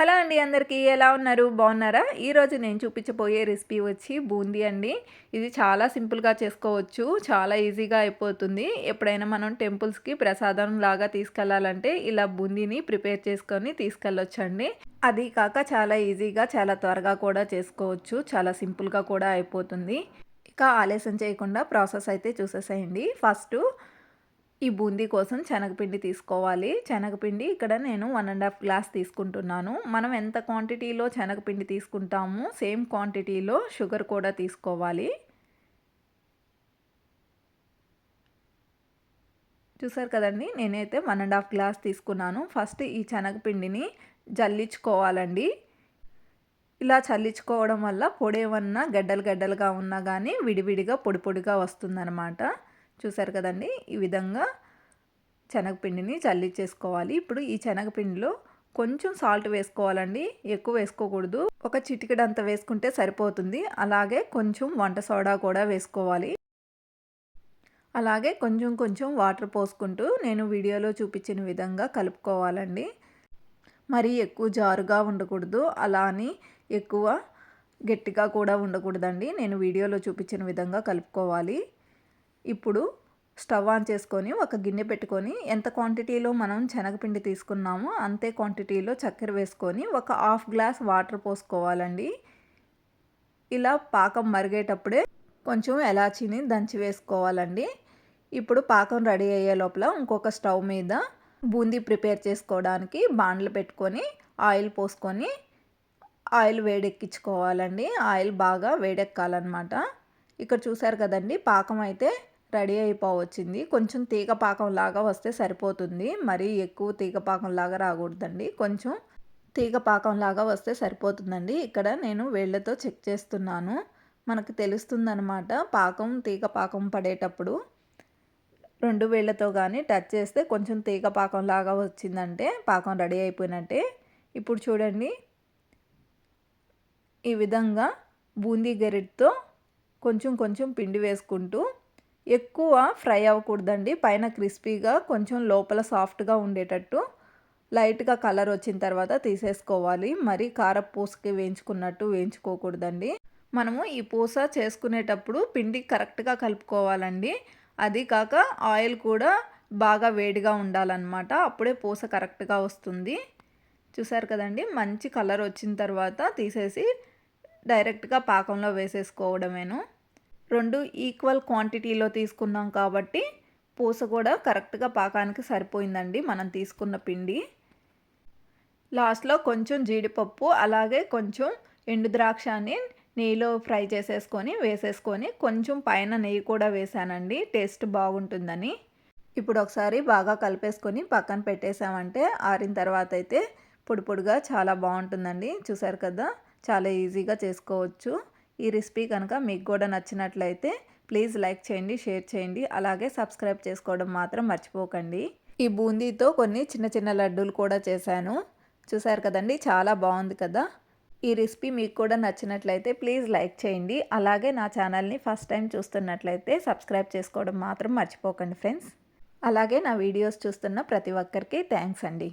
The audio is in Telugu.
హలో అండి అందరికీ ఎలా ఉన్నారు? బాగున్నారా? ఈరోజు నేను చూపించబోయే రెసిపీ వచ్చి బూందీ అండి. ఇది చాలా సింపుల్గా చేసుకోవచ్చు చాలా ఈజీగా అయిపోతుంది. ఎప్పుడైనా మనం టెంపుల్స్కి ప్రసాదం లాగా తీసుకెళ్ళాలంటే ఇలా బూందీని ప్రిపేర్ చేసుకొని తీసుకెళ్ళొచ్చండి. అది కాక చాలా ఈజీగా చాలా త్వరగా కూడా చేసుకోవచ్చు చాలా సింపుల్గా కూడా అయిపోతుంది. ఇక ఆలస్యం చేయకుండా ప్రాసెస్ అయితే చూసేసేయండి. ఫస్ట్ ఈ బూందీ కోసం శనగపిండి తీసుకోవాలి. శనగపిండి ఇక్కడ నేను వన్ అండ్ హాఫ్ గ్లాస్ తీసుకుంటున్నాను. మనం ఎంత క్వాంటిటీలో శనగపిండి తీసుకుంటామో సేమ్ క్వాంటిటీలో షుగర్ కూడా తీసుకోవాలి. చూసారు కదండి? నేనైతే వన్ అండ్ హాఫ్ గ్లాస్ తీసుకున్నాను. ఫస్ట్ ఈ శనగపిండిని జల్లించుకోవాలండి ఇలా చల్లించుకోవడం వల్ల పొడి ఏమన్నా గడ్డలు గడ్డలుగా ఉన్నా కానీ విడివిడిగా పొడి పొడిగా వస్తుందన్నమాట. చూసారు కదండి? ఈ విధంగా శనగపిండిని చల్లించేసుకోవాలి ఇప్పుడు ఈ శనగపిండిలో కొంచెం సాల్ట్ వేసుకోవాలండి. ఎక్కువ వేసుకోకూడదు. ఒక చిటికెడంత వేసుకుంటే సరిపోతుంది. అలాగే కొంచెం వంట సోడా కూడా వేసుకోవాలి. అలాగే కొంచెం కొంచెం వాటర్ పోసుకుంటూ నేను వీడియోలో చూపించిన విధంగా కలుపుకోవాలండి. మరీ ఎక్కువ జారుగా ఉండకూడదు. అలా అని ఎక్కువ గట్టిగా కూడా ఉండకూడదండి. నేను వీడియోలో చూపించిన విధంగా కలుపుకోవాలి. ఇప్పుడు స్టవ్ ఆన్ చేసుకొని ఒక గిన్నె పెట్టుకొని ఎంత క్వాంటిటీలో మనం శనగపిండి తీసుకున్నామో అంతే క్వాంటిటీలో చక్కెర వేసుకొని ఒక హాఫ్ గ్లాస్ వాటర్ పోసుకోవాలండి. ఇలా పాకం మరిగేటప్పుడే కొంచెం ఎలాచీని దంచి వేసుకోవాలండి. ఇప్పుడు పాకం రెడీ అయ్యే లోపల ఇంకొక స్టవ్ మీద బూందీ ప్రిపేర్ చేసుకోవడానికి బాండ్లు పెట్టుకొని ఆయిల్ పోసుకొని ఆయిల్ వేడెక్కించుకోవాలండి. ఆయిల్ బాగా వేడెక్కాలన్నమాట. ఇక్కడ చూసారు కదండి పాకం అయితే రెడీ అయిపోవచ్చింది కొంచెం తీగ పాకం లాగా వస్తే సరిపోతుంది. మరీ ఎక్కువ తీగ పాకంలాగా రాకూడదండి. కొంచెం తీగపాకం లాగా వస్తే సరిపోతుందండి. ఇక్కడ నేను వేళ్ళతో చెక్ చేస్తున్నాను. మనకు తెలుస్తుందనమాట పాకం తీగ పాకం పడేటప్పుడు రెండు వేళ్ళతో కానీ టచ్ చేస్తే కొంచెం తీగ పాకం లాగా వచ్చిందంటే పాకం రెడీ అయిపోయినట్టే. ఇప్పుడు చూడండి. ఈ విధంగా బూందీ గరిటతో కొంచెం కొంచెం పిండి వేసుకుంటూ ఎక్కువ ఫ్రై అవ్వకూడదండి. పైన క్రిస్పీగా కొంచెం లోపల సాఫ్ట్గా ఉండేటట్టు లైట్గా కలర్ వచ్చిన తర్వాత తీసేసుకోవాలి. మరి కారపూసకి వేయించుకున్నట్టు వేయించుకోకూడదండి. మనము ఈ పూస చేసుకునేటప్పుడు పిండి కరెక్ట్గా కలుపుకోవాలండి. అది కాక ఆయిల్ కూడా బాగా వేడిగా ఉండాలన్నమాట. అప్పుడే పూస కరెక్ట్గా వస్తుంది. చూసారు కదండి? మంచి కలర్ వచ్చిన తర్వాత తీసేసి డైరెక్ట్గా పాకంలో వేసేసుకోవడమేను. రెండు ఈక్వల్ క్వాంటిటీలో తీసుకున్నాం కాబట్టి పూస కూడా కరెక్ట్గా పాకానికి సరిపోయిందండి మనం తీసుకున్న పిండి. లాస్ట్లో కొంచెం జీడిపప్పు అలాగే కొంచెం ఎండు ద్రాక్షని నెయ్యిలో ఫ్రై చేసేసుకొని వేసేసుకొని కొంచెం పైన నెయ్యి కూడా వేసానండి టేస్ట్ బాగుంటుందని. ఇప్పుడు ఒకసారి బాగా కలిపేసుకొని పక్కన పెట్టేసామంటే ఆరిన తర్వాత అయితే పొడి పొడిగా చాలా బాగుంటుందండి. చూసారు కదా చాలా ఈజీగా చేసుకోవచ్చు. ఈ రెసిపీ కనుక మీకు కూడా నచ్చినట్లయితే ప్లీజ్ లైక్ చేయండి షేర్ చేయండి. అలాగే సబ్స్క్రైబ్ చేసుకోవడం మాత్రం మర్చిపోకండి. ఈ బూందీతో కొన్ని చిన్న చిన్న లడ్డూలు కూడా చేశాను. చూసారు కదండి చాలా బాగుంది కదా. ఈ రెసిపీ మీకు కూడా నచ్చినట్లయితే ప్లీజ్ లైక్ చేయండి. అలాగే నా ఛానల్ని ఫస్ట్ టైం చూస్తున్నట్లయితే సబ్స్క్రైబ్ చేసుకోవడం మాత్రం మర్చిపోకండి ఫ్రెండ్స్. అలాగే నా వీడియోస్ చూస్తున్న ప్రతి ఒక్కరికి థ్యాంక్స్ అండి.